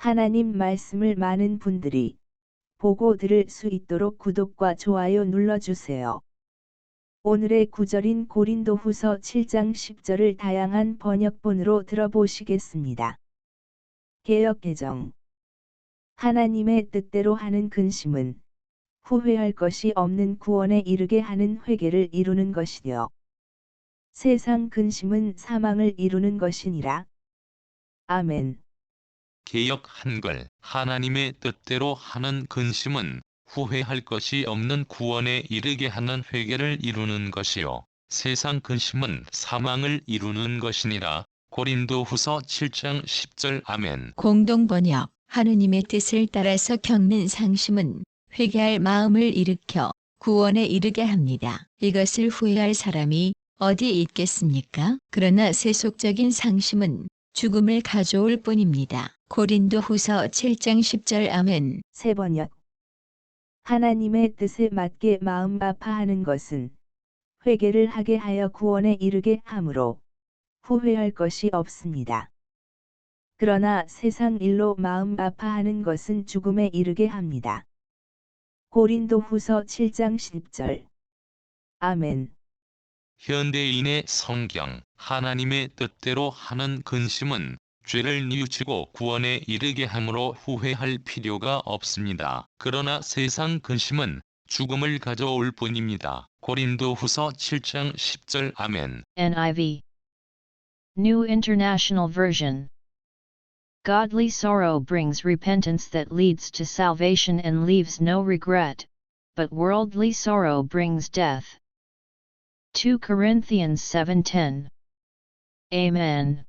하나님 말씀을 많은 분들이 보고 들을 수 있도록 구독과 좋아요 눌러주세요. 오늘의 구절인 고린도 후서 7장 10절을 다양한 번역본으로 들어보시겠습니다. 개역 개정 하나님의 뜻대로 하는 근심은 후회할 것이 없는 구원에 이르게 하는 회개를 이루는 것이요. 세상 근심은 사망을 이루는 것이니라. 아멘. 개역 한글 하나님의 뜻대로 하는 근심은 후회할 것이 없는 구원에 이르게 하는 회개를 이루는 것이요 세상 근심은 사망을 이루는 것이니라 고린도 후서 7장 10절 아멘 공동번역 하느님의 뜻을 따라서 겪는 상심은 회개할 마음을 일으켜 구원에 이르게 합니다. 이것을 후회할 사람이 어디 있겠습니까? 그러나 세속적인 상심은 죽음을 가져올 뿐입니다. 고린도 후서 7장 10절 아멘. 세 번역. 하나님의 뜻에 맞게 마음 아파하는 것은 회개를 하게 하여 구원에 이르게 하므로 후회할 것이 없습니다. 그러나 세상 일로 마음 아파하는 것은 죽음에 이르게 합니다. 고린도 후서 7장 10절. 아멘. 현대인의 성경 하나님의 뜻대로 하는 근심은 죄를 뉘우치고 구원에 이르게 함으로 후회할 필요가 없습니다. 그러나 세상 근심은 죽음을 가져올 뿐입니다. 고린도 후서 7장 10절 아멘 NIV New International Version Godly sorrow brings repentance that leads to salvation and leaves no regret, but worldly sorrow brings death. 2 Corinthians 7:10 Amen.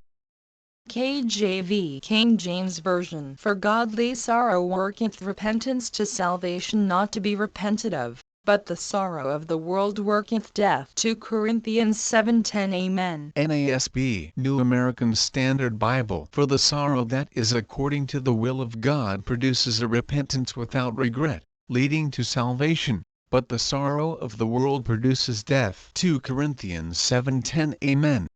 KJV King James Version For godly sorrow worketh repentance to salvation not to be repented of, but the sorrow of the world worketh death. 2 Corinthians 7:10 Amen. NASB New American Standard Bible For the sorrow that is according to the will of God produces a repentance without regret, leading to salvation, but the sorrow of the world produces death. 2 Corinthians 7:10 Amen.